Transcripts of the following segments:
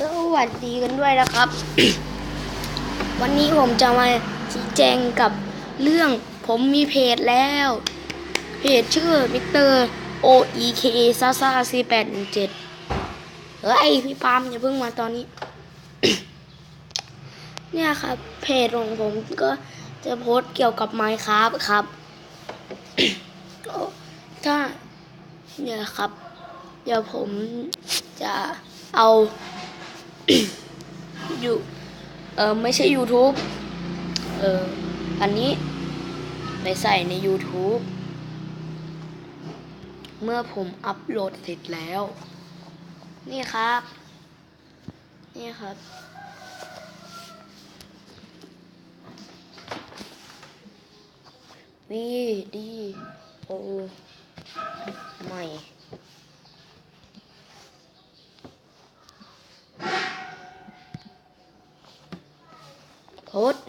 สวัสดีกันด้วยนะครับ วันนี้ผมจะมาชี้แจงกับเรื่องผมมีเพจแล้ว เพจชื่อมิเตอร์ O E K S A S A C 8 1 7เจ็ดเฮ้ยพี่ปาล์มอย่าเพิ่งมาตอนนี้ เนี่ยครับ เพจของผมก็จะโพสเกี่ยวกับ Minecraft ครับถ้าเนี่ยครับ เดี๋ยวผมจะเอา อยู่เออไม่ใช่ YouTube เอออันนี้ไปใส่ใน YouTube เมื่อผมอัปโหลดเสร็จแล้ว นี่ครับ นี่ครับ วีดีโอใหม่ พสต์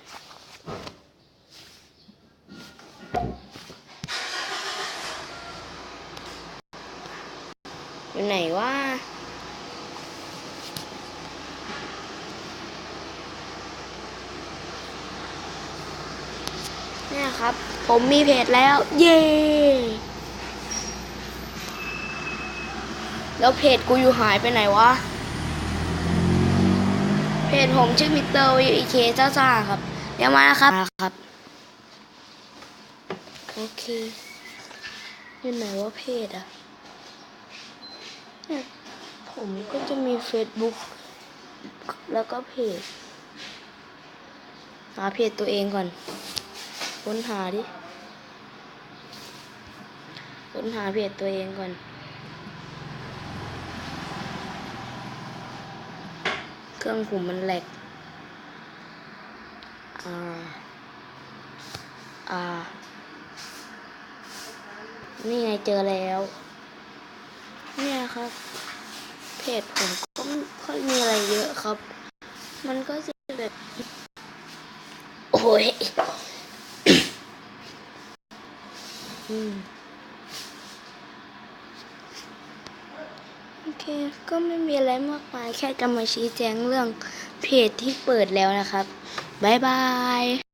อยู่ไหนวะเนี่ยครับ ผมมีเพจแล้ว เย้แล้วเพจกูอยู่หายไปไหนวะ เพจผมชื่อมิสเตอร์วีเคเจ้าซ่าครับ เดี๋ยวมานะครับมาครับ โอเคอยู่ไหนว่าเพจอะเนี่ยผมก็จะมี Facebook แล้วก็เพจ หาเพจตัวเองก่อน ค้นหาดิ ค้นหาเพจตัวเองก่อน เครื่องผมมันแหลกอ่าอ่า นี่ไงเจอแล้ว เนี่ยครับ เพจผมก็ไม่ค่อยมีอะไรเยอะครับ มันก็จะแบบโอ้ย อืม โอ เคก็ไม่มีอะไรมากมายแค่จะมาชี้แจงเรื่องเพจที่เปิดแล้วนะครับ บ๊ายบาย